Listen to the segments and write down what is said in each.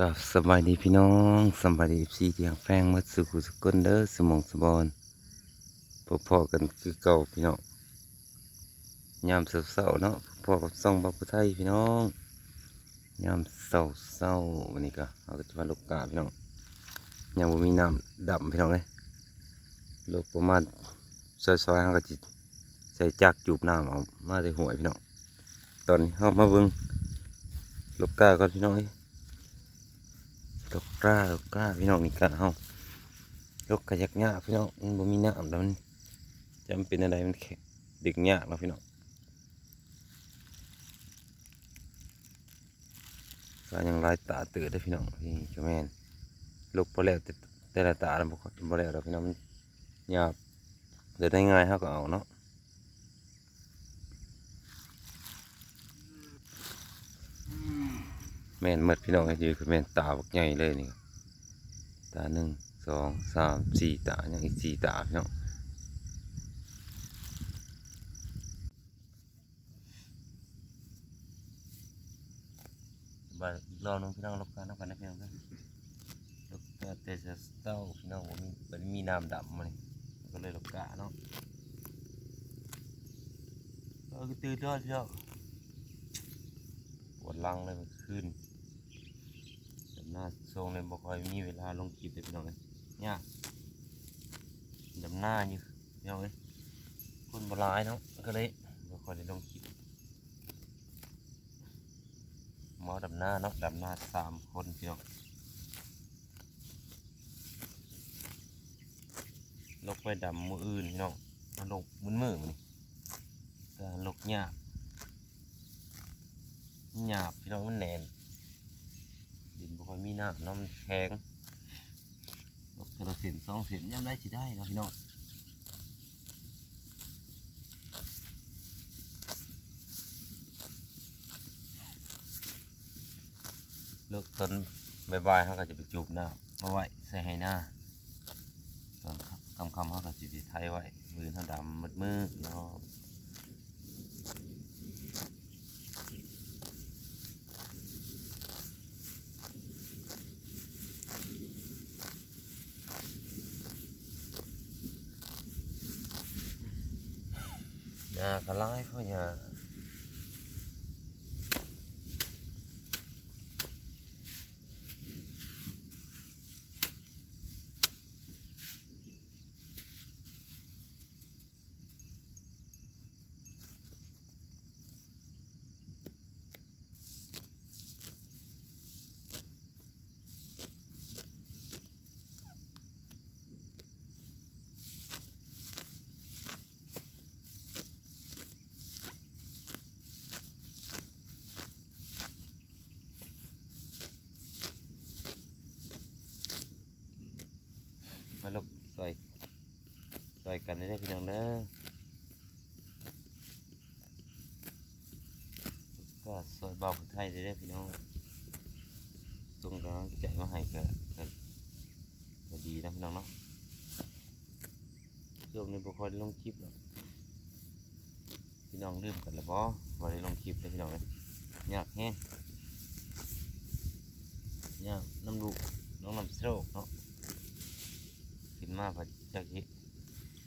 กับสบายดีพี่น้องสบายดีพี่ที่ยังแฟงมัดสุขุสกุลเด้อสมองสบอนพอๆกันคือเก่าพี่น้องยามเศร้าๆเนาะพอกับซ่องบัพพุไทยพี่น้องยามเศร้าๆวันนี้ก็เอาก็จะมาลูกกาพี่น้องยังบ่มีน้ำดำพี่น้องเลยลูกประมาณซอยๆเขาก็จิใส่จักจูบน้ำเอามาใส่หวยพี่น้องตอนนี้เขามาเบิ่งลูกกาก่อนพี่น้องเอ้ ยลกกล้าลกกล้าพี่น้องนี่กล้าเฮาลกกระยักหญ้าพี่น้องมันบ่มีน้ำแล้วมันจำเป็นอะไรมันแข็งดึกหยาแล้วพี่น้องก็ยังลายตาเตื่อได้พี่น้องนี่เจ้าแม่นลูกพอแล้วแต่แต่ละตาแล้วบ่ค่อยบ่แล้วพี่น้องมันหยาบเดินได้ง่ายเฮาก็เอาเนาะ แม่นมดพี่น้องให้ดีคือแม่นตาบักใหญ่เลยนี่ตาหนึ่งสองสามสี่ตายังอีกสี่ตาพี่น้องบายอีกรอบหนึงพี่น้องรบกันน้ำกันนะพี่น้องนะรบกาแต่จะเต้าพี่น้องผมมันมีน้ำดำมานี่ก็เลยรบกาเนาะเออก็ตื่นด้วยองปวดลังเลยมันคืนดำหน้า ทรงเลยบ่ค่อยมีเวลาลงคลิปเลยพี่น้องเอ้ยยากดำหน้าอยู่พี่น้องเอ้ยคนบ่หลายเนาะก็เลยบ่ค่อยได้ลงคลิปหมอดำหน้าเนาะดำหน้าสามคนพี่น้องลกไปดำมืออื่นพี่น้องมาลกมือมือมันการลกหยาบหยาบพี่น้องมันแน่น อยมีน้ำน้ำแข็งกระสินสองสินยังได้สิได้นะพี่น้องเลิกตอนบ่ายเขาก็จะไปจูบน้ำมาไว้ใส่ให้หน้าตอนคำคำเขาก็จะไปไทยไว้มือเขาดำมืดมืดเนาะหญ้าก็ร้ายเพราะหญ้า มาลูกใส่ ใส่กันได้อพี่น้องเด้อก็ซอยเบาคนไทยได้อพี่น้องตรงกลางใจมาให้ก็ก็ก็ดีนะพี่น้องเนาะช่วงนี้บ่ค่อยได้ลงคลิปหรอกพี่น้องลืมกันแล้วบ่บ่ได้ลงคลิปเลยพี่น้องเลยยากแฮงยากน้ำลูน้องน้ำโชคเนาะกินมาผัดจากเห็ด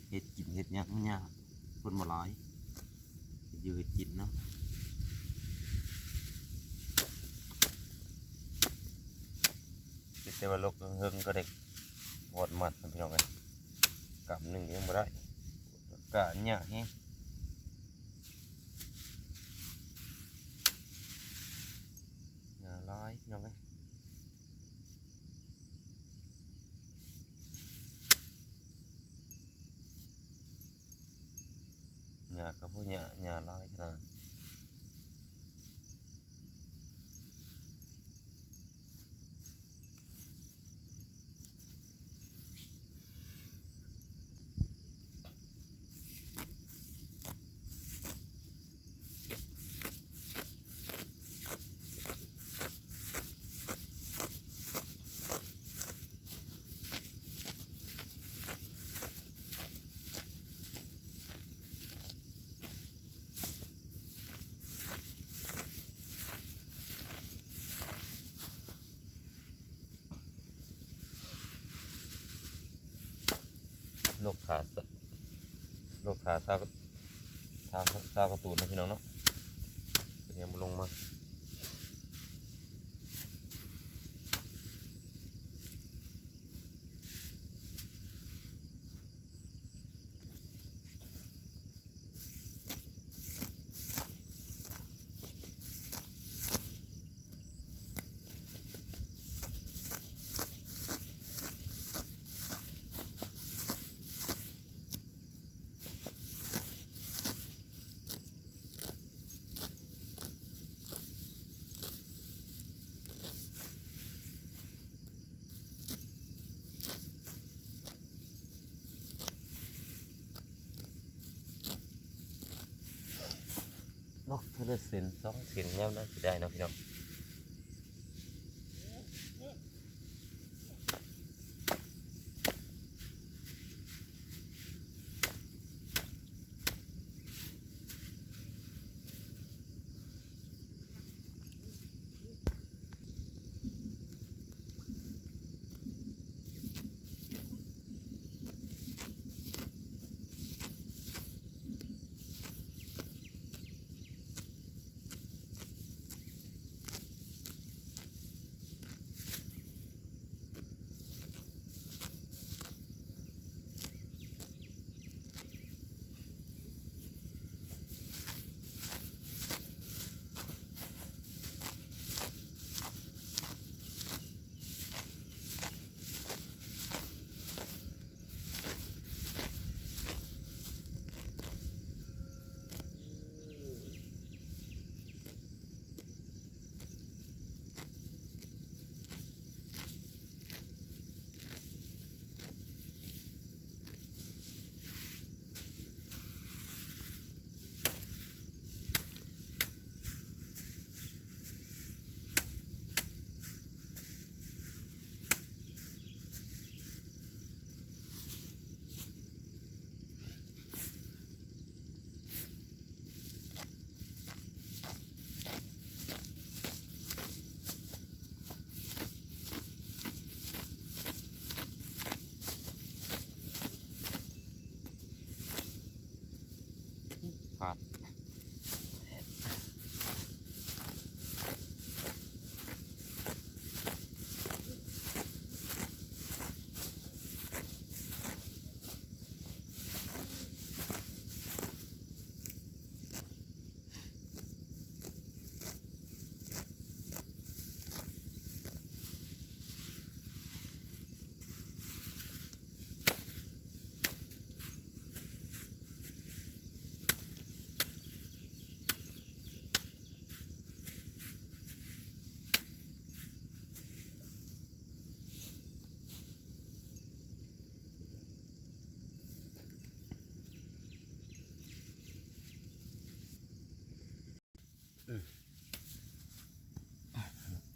เห็ดกินเห็ดยังมันยากคนมาหลายอยู่เห็ดกินเนาะคิดแต่ว่าลกเฮิงก็เด็กวอดมัดพี่น้องกันกำหนึ่งยังบ่ได้กะหยาแฮงหยาหลายพี่น้องกัน หญ้ากับพวกหญ้าหญ้าหลายขนาด โรคขาสโรคขาซากทากซากกระตูนนะพี่น้องเนาะเป็นยังบ่ลงมา เนาะเธอดส้นสองเส้นแล้วนะได้เนาะพี่น้อง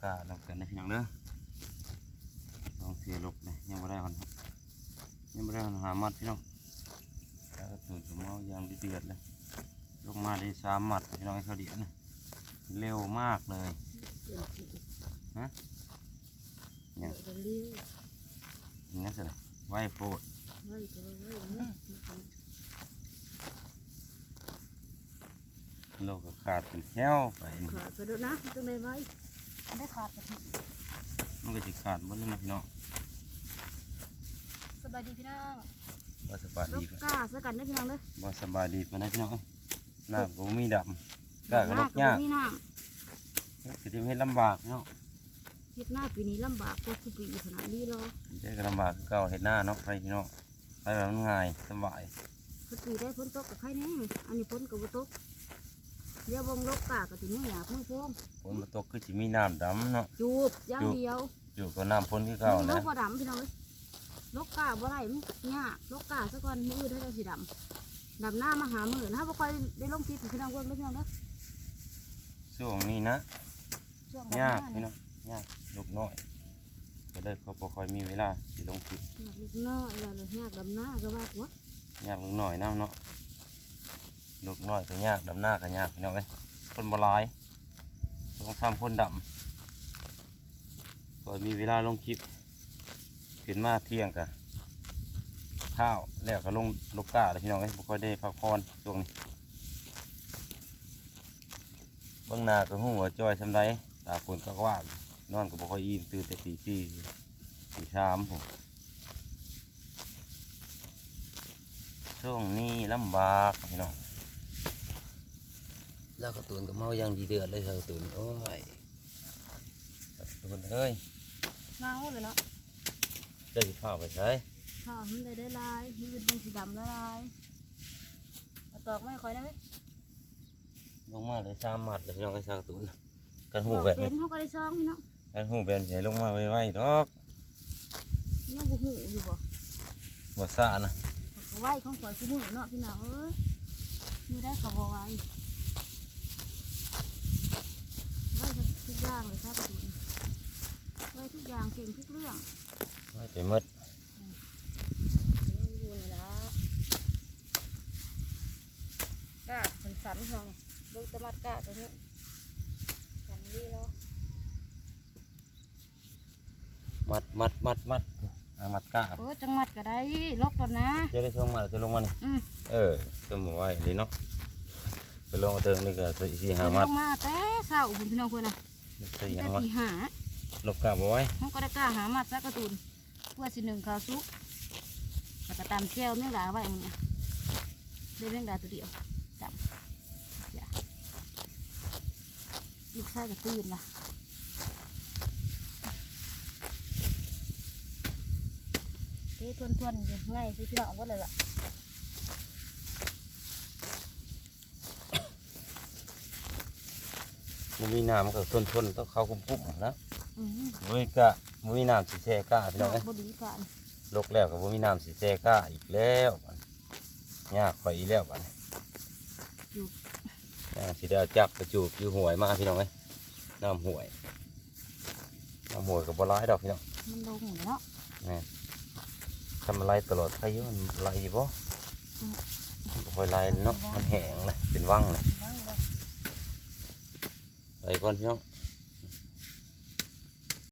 กาเราเกินนะพี่น้องเด้อลองเสียลบเลยยังไม่ได้มันยังไม่ได้มันหามัดพี่น้องแล้วก็ตื่นสมเอายางเดือดเลยลงมาได้สามมัดพี่น้องให้เขาเดียวนะเร็วมากเลยฮะอย่างงนั้นสิไหวโพดโลกขาดเป็นแก้วไปขาดไปด้วยนะตรงไหนไหม ว้ได้ขาดไปทีมันก็จะขาดหมดเลยนะพี่น้องสบายดีพี่น้องว่าสบายลูดีกปะกล้าสกันได้พี่น้องเลยว่าสบายดีปะนะพี่น้องหน้าผมมีดำกล้าก็ลกยากนี่น้ก็จะไม่ลำบากเนาะำเฮ็ดหน้าปีนี้ลำบากกว่าทุกปีขนาดนี้หรอเจ๊ก็ลำบากคือเก่าเห็ดหน้าเนาะไปพี่น้องไปแบบมันง่ายสบายทุกปีได้ฝนตกกับใครแน่อันนี้ฝนกับบ่ตก เดี๋ยวบงลูกกล้ากับถึงไม่อยากมือพวงฝนมาตกคือจะมีน้ำดำเนาะจูบอย่างเดียวอยู่กับน้ำพ้นที่เก่าลูนะกบ่ดำพี่น้องเลยลูกกล้าบ่ไรมันยากลูกกล้าซะก่อนมือได้จะสีดำดำหน้ามาหามือนะบ่ค่อยได้ลงคลิปให้พี่น้องเบิ่งเด้อพี่น้องเด้อช่วงนี้นะช่วงดำหยากน้าพี่เนี่ยน้องยากลูกน้อย ก็เลยเขาบ่ค่อยมีเวลาสิลงคลิปยากนิดน้อยแล้วเลยยากดำหน้าก็ว่าหัว ยากลูกน้อยน้ำเนาะ ลูกน้อยก็ยากดำหน้าก็ยากพี่น้องเอ้ยคนบลายต้องทำคนดำก็มีเวลาลงคลิปขึ้นมาเที่ยงกะข้าวแล้วก็ลงลูกกาแล้วพี่น้องเอ้ยบ่ค่อยได้พักผ่อนช่วงนี้บื้องนาก็หูว่าจอยซำใดตาฝนก็ว่างนอนก็บ่ค่อยอิ่มตื่นแต่ตีสี่ตีสามผมช่วงนี้ลำบากพี่น้อง แล้วก็ตูนก็เมาอย่างดีเดือดเลยเธอตูนโอ้ยตูนเอ้ยเงาเลยเนาะเจะสิพาไปใช้ข้าวมันได้ได้ลายมีเป็นสีดำละลายเอาตอกไม่ค่อยได้ไหมลงมาเลยสามมัดเลยพี่น้องไอ้สร้างตูนกันหูแบบเป็นี้นเขาก็ได้ซองพี่เนาะกันหูแบบนี้ลงมาไวๆดอกยังบ่หูอยู่บ่บ่ซ่านะเขาไหวของข่อยคือหูเนาะพี่น้องเอ้ยมีได้เขาบอกไว้ไหวทุก อย่างเลยครับคุณไหวทุกอย่างเก่งทุกเรื่องไว้ไปหมดอยู่นี่ละกาสันสันๆพี่น้องเบิกตะมัดกาตัวนี้สันดีแล้วมัดมัดมัดมัดเอามัดก้าโอ้จังหวัดก็ได้ลกก่อนนะจะได้ช่วงมาจะลงมานี่อืมเออสมมติไว้เลยเนาะไปลงมาเติมนี่ก็สี่สี่ห้าเดินมัลดงมาแต่เช้าคุณพี่น้องคนน่ะ สี่แต่ห้ามัดตีหาลบกาบไว้เขาก็ได้กล้าหามาสักการะตูนเพื่อสิหนึ่งข้าวซุปแล้วก็ตามแก้วเนื้อหลาไว้มันเนี่ยได้เรื่องดาตัวเดียวจับอย่าลูกชายก็ตื่นละเฮ้ยทวนทวนๆอยู่ง่ายสิพี่น้องว่าเลยล่ะ มันมีน้ำก็ทนทนๆต้องเข้าคุ้มคุ้มๆนะอืมมุ้ยกะมุ้ยน้ำสีแช่ก้าพี่น้องเอ้ยบดีกันลกแล้วกับมุ้ยน้ำสีแช่ก้าอีกแล้วบัดยากไปอีกแล้วบัดนี้ย่างสีได้เอาจับกระจูบอยู่ห่วยมากพี่น้องเอ้ยน้ำห่วยน้ำห่วยกับบัวร้ายดอกพี่น้องมันลงอยู่เนาะทำอะไรตลอดพายุมันไหลบ่มันบ่ค่อยไหลเนาะมันแห้งเลยเป็นว่างเลยนั่งเลย ไปก่อนพี่น้อง